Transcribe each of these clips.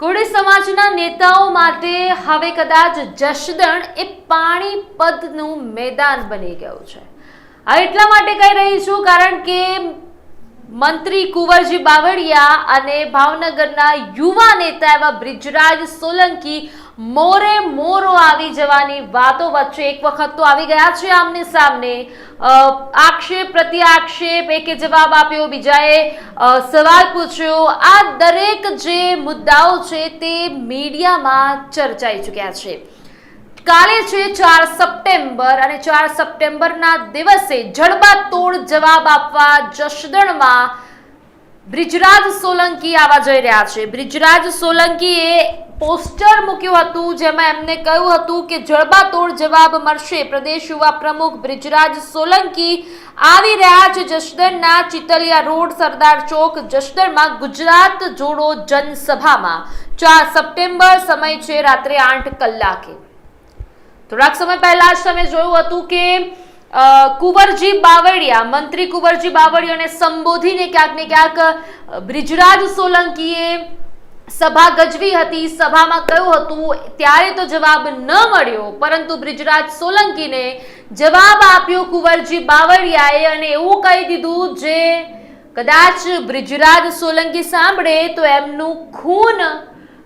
કોળી સમાજના નેતાઓ માટે હવે કદાચ જસદણ એ પાણીપદનું મેદાન બની ગયું છે. આ એટલા માટે કહી રહી છું કારણ કે મંત્રી કુંવરજી બાવળિયા અને ભાવનગરના યુવા નેતા એવા બ્રિજરાજ સોલંકી મોરે મોરો આવી જવાની વાતો વચ્ચે એક વખત તો આવી ગયા છે આમને સામને. આક્ષેપ પ્રતિ આક્ષેપ એકે જવાબ આપ્યો, બીજાએ સવાલ પૂછ્યો. આ દરેક જે મુદ્દાઓ છે તે મીડિયામાં ચર્ચાઈ ચૂક્યા છે. કાલે છે ચાર સપ્ટેમ્બર અને ચાર સપ્ટેમ્બરના દિવસે જડબાતોડ જવાબ આપવા જસદણમાં બ્રિજરાજ સોલંકી આવવા જઈ રહ્યા છે. બ્રિજરાજ સોલંકીએ પોસ્ટર મૂક્યું હતું, જેમાં એમને કહ્યું હતું કે જડબાતોડ જવાબ મળશે. પ્રદેશ યુવા પ્રમુખ બ્રિજરાજ સોલંકી આવી રહ્યા છે જસદણના ચિતલિયા રોડ, સરદાર ચોક જસદણમાં ગુજરાત જોડો જનસભામાં. ચાર સપ્ટેમ્બર સમય છે રાત્રે આઠ કલાકે. થોડાક સમય પહેલા જ તમે જોયું હતું કે કુંવરજી બાવળિયા, મંત્રી કુંવરજી બાવળિયાને સંબોધીને ક્યાંક ને ક્યાંક બ્રિજરાજ સોલંકીએ સભા ગજવી હતી, સભામાં કયું હતું, ત્યારે તો જવાબ ન મળ્યો, પરંતુ બ્રિજરાજ સોલંકીને જવાબ આપ્યો કુંવરજી બાવળિયાએ અને એવું કહી દીધું જે, કદાચ બ્રિજરાજ સોલંકી સાંભળે તો એમનું ખૂન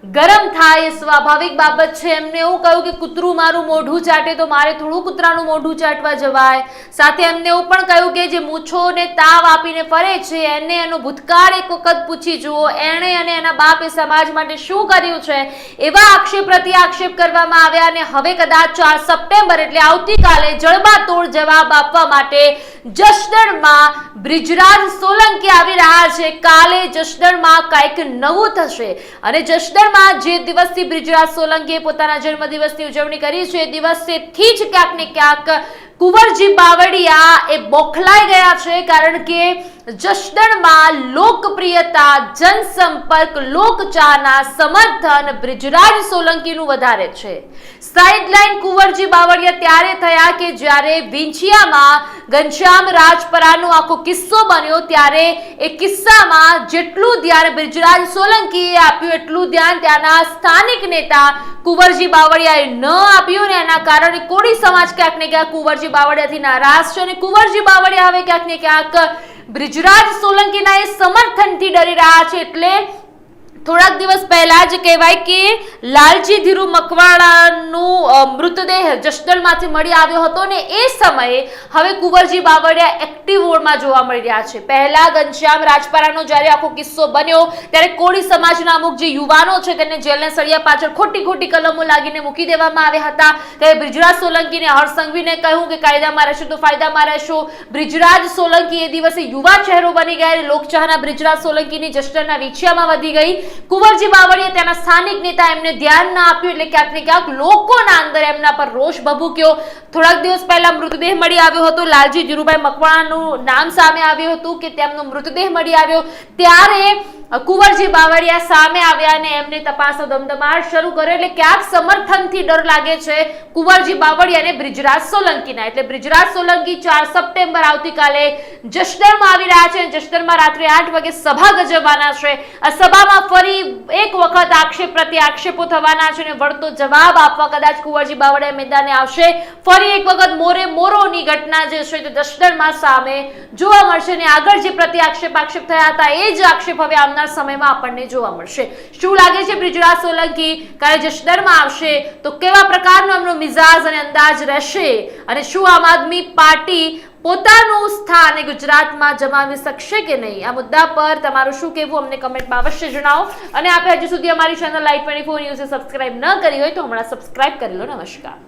ગરમ થાય એ સ્વાભાવિક બાબત છે. એમને એવું કહ્યું કે કૂતરું મારું મોઢું ચાટે તો મારે થોડું કૂતરાનું મોઢું ચાટવા જવાય. સાથે એમને એવું પણ કહ્યું કે જે મૂછોને તાવ આપીને ફરે છે, એને એનો ભૂતકાળ એક વખત પૂછી જુઓ. એણે અને એના બાપે સમાજ માટે શું કર્યું છે? એવા આક્ષેપ પ્રતિ આક્ષેપ કરવામાં આવ્યા અને હવે કદાચ ચાર સપ્ટેમ્બર એટલે આવતીકાલે જળબાતોડ જવાબ આપવા માટે જસદણમાં બ્રિજરાજ સોલંકી આવી રહ્યા છે, કાલે જસદણમાં કાંઈક નવું થશે. અને જસદણમાં જે દિવસથી બ્રિજરાજ સોલંકીએ પોતાના જન્મદિવસની ઉજવણી કરી છે, એ દિવસેથી જ ક્યાંક ને ક્યાંક કુંવરજી બાવળિયા એ બોખલાઈ ગયા છે, કારણ કે જસદણમાં લોકપ્રિયતા, જનસંપર્ક લોકચાહના સમર્થન, બ્રિજરાજ સોલંકીનું વધારે છે. સાઇડલાઇન કુંવરજી બાવળિયા ત્યારે થયા કે જ્યારે વિંછિયામાં ઘનશ્યામ રાજપરાનો આખો કિસ્સો બન્યો ત્યારે એ કિસ્સામાં જેટલું ધ્યાન બ્રિજરાજ સોલંકીએ આપ્યું, એટલું ધ્યાન ત્યાંના સ્થાનિક નેતા કુંવરજી બાવળિયાએ ન આપ્યું ને એના કારણે કોળી સમાજ ક્યાંક ને ક્યાંક કુંવરજી બાવળિયાથી નારાજ છે અને કુંવરજી બાવળિયા હવે ક્યાંક ને ક્યાંક બ્રિજરાજ સોલંકીના એ સમર્થનથી ડરી રહ્યા છે એટલે થોડાક દિવસ પહેલા જ કહેવાય કે લાલજી ધીરુ મકવાણાનું મૃતદેહ જસદણમાંથી મળી આવ્યો હતો ને એ સમયે હવે કુંવરજી બાવળિયા એક્ટિવ મોડમાં જોવા મળી રહ્યા છે. પહેલા ઘનશ્યામ રાજપારાનો જ્યારે આખો કિસ્સો બન્યો, ત્યારે કોળી સમાજના અમુક જે યુવાનો છે તેને જેલને સળિયા પાછળ ખોટી ખોટી કલમો લાગીને મૂકી દેવામાં આવ્યા હતા. ત્યારે બ્રિજરાજ સોલંકીને હર્ષસંઘવીને કહ્યું કે કાયદામાં રહેશો તો ફાયદામાં રહેશો. બ્રિજરાજ સોલંકી એ દિવસે યુવા ચહેરો બની ગયા. લોકચાહના બ્રિજરાજ સોલંકીની જસદણના વિછિયામાં વધી ગઈ. કુંવરજી બાવળીએ તેના સ્થાનિક નેતા એમને ધ્યાન ના આપ્યું એટલે ક્યાંક ને ક્યાંક લોકોના અંદર એમના પર રોષ ભભૂક્યો. થોડાક દિવસ પહેલા મૃતદેહ મળી આવ્યો હતો. લાલજી ધીરુભાઈ મકવાણાનું નામ સામે આવ્યું હતું કે તેમનો મૃતદેહ મળી આવ્યો. ત્યારે કુંવરજી બાવળિયા સામે આવ્યા અને એમને તપાસનો ધમધમાટ શરૂ કર્યો એટલે ક્યાંક સમર્થનથી ડર લાગે છે કુંવરજી બાવળિયા અને બ્રિજરાજ સોલંકીના. એટલે બ્રિજરાજ સોલંકી ચાર સપ્ટેમ્બર આવતીકાલે જસદણમાં આવી રહ્યા છે જસદણમાં રાત્રે આઠ વાગે સભા ગજવવાના છે. આ સભામાં ફરી એક વખત આક્ષેપ પ્રતિ આક્ષેપો થવાના છે અને વળતો જવાબ આપવા કદાચ કુંવરજી બાવળિયા મેદાને આવશે. ફરી એક વખત મોરે મોરોની ઘટના જે છે તે જસદણમાં સામે જોવા મળશે અને આગળ જે પ્રતિ આક્ષેપ આક્ષેપ થયા હતા એ જ આક્ષેપ હવે આવનાર સમયમાં આપણને જોવા મળશે. શું લાગે છે બ્રિજરાજ સોલંકી? ક્યારે જશદરમાં આવશે? તો કેવા પ્રકારનો એમનો મિજાજ અને અંદાજ રહેશે? અને શું આમ આદમી પાર્ટી પોતાનું સ્થાન ગુજરાતમાં જમાવી શકશે કે નહીં? આ મુદ્દા પર તમારું શું કહેવું અમને કમેન્ટમાં અવશ્ય જણાવો. અને આપણે હજુ સુધી અમારી channel live twenty four subscribe ન કરી હોય તો હમણાં સબસ્ક્રાઇબ કરી લો. નમસ્કાર.